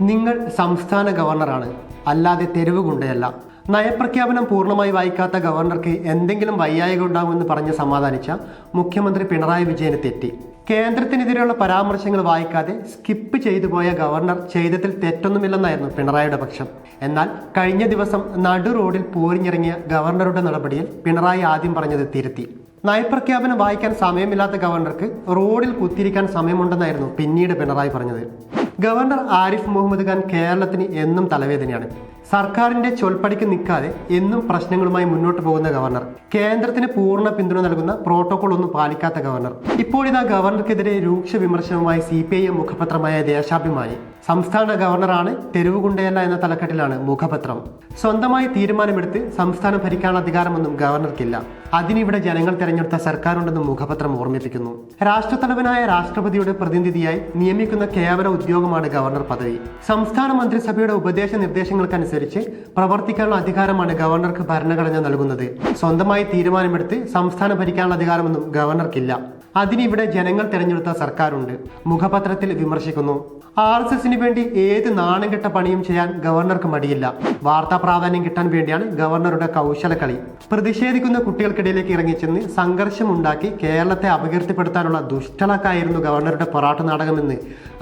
നിങ്ങൾ സംസ്ഥാന ഗവർണറാണ്. അല്ലാതെ തെരുവ് ഗുണ്ടയല്ല. നയപ്രഖ്യാപനം പൂർണമായി വായിക്കാത്ത ഗവർണർക്ക് എന്തെങ്കിലും വയ്യായിക ഉണ്ടാകുമെന്ന് പറഞ്ഞ് സമാധാനിച്ച മുഖ്യമന്ത്രി പിണറായി വിജയന് തെറ്റി. കേന്ദ്രത്തിനെതിരെയുള്ള പരാമർശങ്ങൾ വായിക്കാതെ സ്കിപ്പ് ചെയ്തു പോയ ഗവർണർ ചെയ്തതിൽ തെറ്റൊന്നുമില്ലെന്നായിരുന്നു പിണറായിയുടെ പക്ഷം. എന്നാൽ കഴിഞ്ഞ ദിവസം നടു റോഡിൽ പോരിഞ്ഞിറങ്ങിയ ഗവർണറുടെ നടപടിയിൽ പിണറായി ആദ്യം പറഞ്ഞത് തിരുത്തി. നയപ്രഖ്യാപനം വായിക്കാൻ സമയമില്ലാത്ത ഗവർണർക്ക് റോഡിൽ കുത്തിരിക്കാൻ സമയമുണ്ടെന്നായിരുന്നു പിന്നീട് പിണറായി പറഞ്ഞത്. ഗവർണർ ആരിഫ് മുഹമ്മദ് ഖാൻ കേരളത്തിന് എന്നും തലവേദനയാണ്. സർക്കാരിന്റെ ചൊൽപ്പടിക്ക് നിൽക്കാതെ എന്നും പ്രശ്നങ്ങളുമായി മുന്നോട്ട് പോകുന്ന ഗവർണർ. കേന്ദ്രത്തിന് പൂർണ പിന്തുണ നൽകുന്ന പ്രോട്ടോകോൾ ഒന്നും പാലിക്കാത്ത ഗവർണർ. ഇപ്പോഴിതാ ഗവർണർക്കെതിരെ രൂക്ഷ വിമർശനവുമായി സി പി ഐ എം മുഖപത്രമായ ദേശാഭിമാനി. സംസ്ഥാന ഗവർണറാണ് തെരുവുകുണ്ടയല്ല എന്ന തലക്കെട്ടിലാണ് മുഖപത്രം. സ്വന്തമായി തീരുമാനമെടുത്ത് സംസ്ഥാനം ഭരിക്കാനുള്ള അധികാരമൊന്നും ഗവർണർക്കില്ല. അതിനിവിടെ ജനങ്ങൾ തെരഞ്ഞെടുത്ത സർക്കാരുണ്ടെന്നും മുഖപത്രം ഓർമ്മിപ്പിക്കുന്നു. രാഷ്ട്രത്തലവനായ രാഷ്ട്രപതിയുടെ പ്രതിനിധിയായി നിയമിക്കുന്ന കേവല ഉദ്യോഗമാണ് ഗവർണർ പദവി. സംസ്ഥാന മന്ത്രിസഭയുടെ ഉപദേശ നിർദ്ദേശങ്ങൾക്കനുസരിച്ച് പ്രവർത്തിക്കാനുള്ള അധികാരമാണ് ഗവർണർക്ക് ഭരണഘടന നൽകുന്നത്. സ്വന്തമായി തീരുമാനമെടുത്ത് സംസ്ഥാനം ഭരിക്കാനുള്ള അധികാരമൊന്നും ഗവർണർക്കില്ല. അതിനിവിടെ ജനങ്ങൾ തെരഞ്ഞെടുത്ത സർക്കാരുണ്ട്. മുഖപത്രത്തിൽ വിമർശിക്കുന്നു. ആർ എസ് എസിന് വേണ്ടി ഏത് നാണം കെട്ട പണിയും ചെയ്യാൻ ഗവർണർക്ക് മടിയില്ല. വാർത്താ പ്രാധാന്യം കിട്ടാൻ വേണ്ടിയാണ് ഗവർണറുടെ കൗശലക്കളി. പ്രതിഷേധിക്കുന്ന കുട്ടികൾക്കിടയിലേക്ക് ഇറങ്ങിച്ചെന്ന് സംഘർഷമുണ്ടാക്കി കേരളത്തെ അപകീർത്തിപ്പെടുത്താനുള്ള ദുഷ്ടലക്കായിരുന്നു ഗവർണറുടെ പൊറാട്ട് നാടകമെന്ന്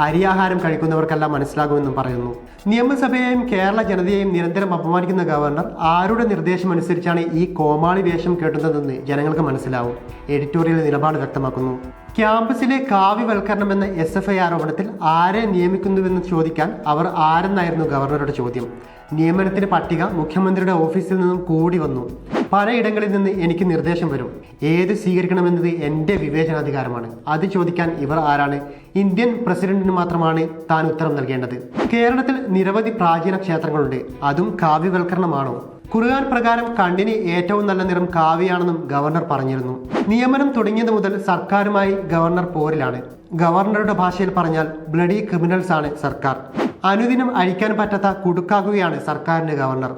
അരിയാഹാരം കഴിക്കുന്നവർക്കെല്ലാം മനസ്സിലാകുമെന്നും പറയുന്നു. നിയമസഭയെയും കേരള ജനതയെയും നിരന്തരം അപമാനിക്കുന്ന ഗവർണർ ആരുടെ നിർദ്ദേശമനുസരിച്ചാണ് ഈ കോമാളി വേഷം കേട്ടുന്നതെന്ന് ജനങ്ങൾക്ക് മനസ്സിലാവും. എഡിറ്റോറിയൽ നിലപാട് വ്യക്തമാക്കുന്നു. ക്യാമ്പസിലെ കാവ്യവൽക്കരണം എന്ന എസ് എഫ് ഐ ആരോപണത്തിൽ ആരെ നിയമിക്കുന്നുവെന്ന് ചോദിക്കാൻ അവർ ആരെന്നായിരുന്നു ഗവർണറുടെ ചോദ്യം. നിയമനത്തിന്റെ പട്ടിക മുഖ്യമന്ത്രിയുടെ ഓഫീസിൽ നിന്നും കൂടി വന്നു. പലയിടങ്ങളിൽ നിന്ന് എനിക്ക് നിർദ്ദേശം വരും. ഏത് സ്വീകരിക്കണമെന്നത് എന്റെ വിവേചനാധികാരമാണ്. അത് ചോദിക്കാൻ ഇവർ ആരാണ്? ഇന്ത്യൻ പ്രസിഡന്റിന് മാത്രമാണ് താൻ ഉത്തരം നൽകേണ്ടത്. കേരളത്തിൽ നിരവധി പ്രാചീന ക്ഷേത്രങ്ങളുണ്ട്. അതും കാവ്യവൽക്കരണമാണോ? ഖുർആൻ പ്രകാരം കണ്ണിന് ഏറ്റവും നല്ല നിറം കാവ്യാണെന്നും ഗവർണർ പറഞ്ഞിരുന്നു. നിയമനം തുടങ്ങിയത് മുതൽ സർക്കാരുമായി ഗവർണർ പോരിലാണ്. ഗവർണറുടെ ഭാഷയിൽ പറഞ്ഞാൽ ബ്ലഡി ക്രിമിനൽസ് ആണ് സർക്കാർ. അനുദിനം അഴിക്കാൻ പറ്റാത്ത കുടുക്കാകുകയാണ് സർക്കാരിന്റെ ഗവർണർ.